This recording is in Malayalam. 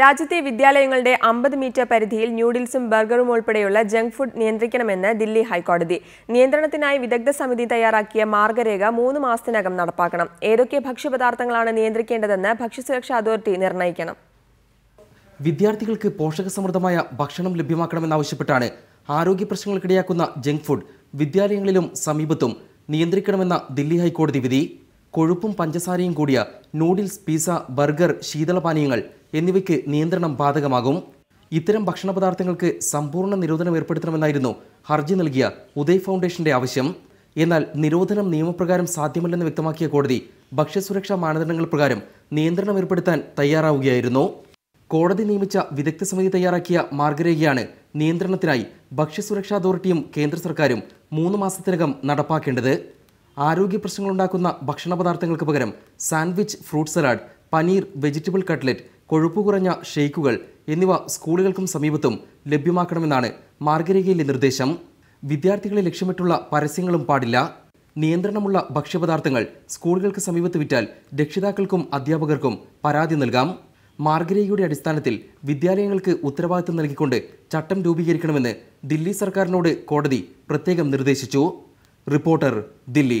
രാജ്യത്തെ വിദ്യാലയങ്ങളുടെ അമ്പത് മീറ്റർ പരിധിയിൽ ന്യൂഡിൽസും ബർഗറും ഉൾപ്പെടെയുള്ള ജങ്ക് ഫുഡ് നിയന്ത്രിക്കണമെന്ന് ദില്ലി ഹൈക്കോടതി. നിയന്ത്രണത്തിനായി വിദഗ്ധ സമിതി തയ്യാറാക്കിയ മാർഗരേഖ മൂന്ന് മാസത്തിനകം നടപ്പാക്കണം. ഏതൊക്കെ ഭക്ഷ്യപദാർത്ഥങ്ങളാണ് നിയന്ത്രിക്കേണ്ടതെന്ന് ഭക്ഷ്യസുരക്ഷാ അതോറിറ്റി നിർണയിക്കണം. വിദ്യാർത്ഥികൾക്ക് പോഷകസമൃദ്ധമായ ഭക്ഷണം ലഭ്യമാക്കണമെന്നാവശ്യപ്പെട്ടാണ് ആരോഗ്യ പ്രശ്നങ്ങൾക്കിടയാക്കുന്ന ജങ്ക് ഫുഡ് വിദ്യാലയങ്ങളിലും സമീപത്തും നിയന്ത്രിക്കണമെന്ന ദില്ലി ഹൈക്കോടതി വിധി. കൊഴുപ്പും പഞ്ചസാരയും കൂടിയ നൂഡിൽസ് പിസ ബർഗർ ശീതളപാനീയങ്ങൾ എന്നിവയ്ക്ക് നിയന്ത്രണം ബാധകമാകും. ഇത്തരം ഭക്ഷണ പദാർത്ഥങ്ങൾക്ക് സമ്പൂർണ നിരോധനം ഏർപ്പെടുത്തണമെന്നായിരുന്നു ഹർജി നൽകിയ ഉദയ് ഫൗണ്ടേഷന്റെ ആവശ്യം. എന്നാൽ നിരോധനം നിയമപ്രകാരം സാധ്യമല്ലെന്ന് വ്യക്തമാക്കിയ കോടതി ഭക്ഷ്യസുരക്ഷാ മാനദണ്ഡങ്ങൾ പ്രകാരം നിയന്ത്രണം ഏർപ്പെടുത്താൻ തയ്യാറാവുകയായിരുന്നു. കോടതി നിയമിച്ച വിദഗ്ധ സമിതി തയ്യാറാക്കിയ മാർഗരേഖയാണ് നിയന്ത്രണത്തിനായി ഭക്ഷ്യസുരക്ഷാ അതോറിറ്റിയും കേന്ദ്ര സർക്കാരും മൂന്ന് മാസത്തിനകം നടപ്പാക്കേണ്ടത്. ആരോഗ്യ പ്രശ്നങ്ങളുണ്ടാക്കുന്ന ഭക്ഷണ പദാർത്ഥങ്ങൾക്ക് പകരം sandwich fruit salad paneer vegetable cutlet കൊഴുപ്പ് കുറഞ്ഞ ഷെയ്ക്കുകൾ എന്നിവ സ്കൂളുകൾക്കും സമീപത്തും ലഭ്യമാക്കണമെന്നാണ് മാർഗരേഖയിലെ നിർദ്ദേശം. വിദ്യാർത്ഥികളെ ലക്ഷ്യമിട്ടുള്ള പരസ്യങ്ങളും പാടില്ല. നിയന്ത്രണമുള്ള ഭക്ഷ്യപദാർത്ഥങ്ങൾ സ്കൂളുകൾക്ക് സമീപത്ത് വിറ്റാൽ രക്ഷിതാക്കൾക്കും അധ്യാപകർക്കും പരാതി നൽകാം. മാർഗരേഖയുടെ അടിസ്ഥാനത്തിൽ വിദ്യാലയങ്ങൾക്ക് ഉത്തരവാദിത്തം നൽകിക്കൊണ്ട് ചട്ടം രൂപീകരിക്കണമെന്ന് ദില്ലി സർക്കാരിനോട് കോടതി പ്രത്യേകം നിർദ്ദേശിച്ചു. റിപ്പോർട്ടർ ദില്ലി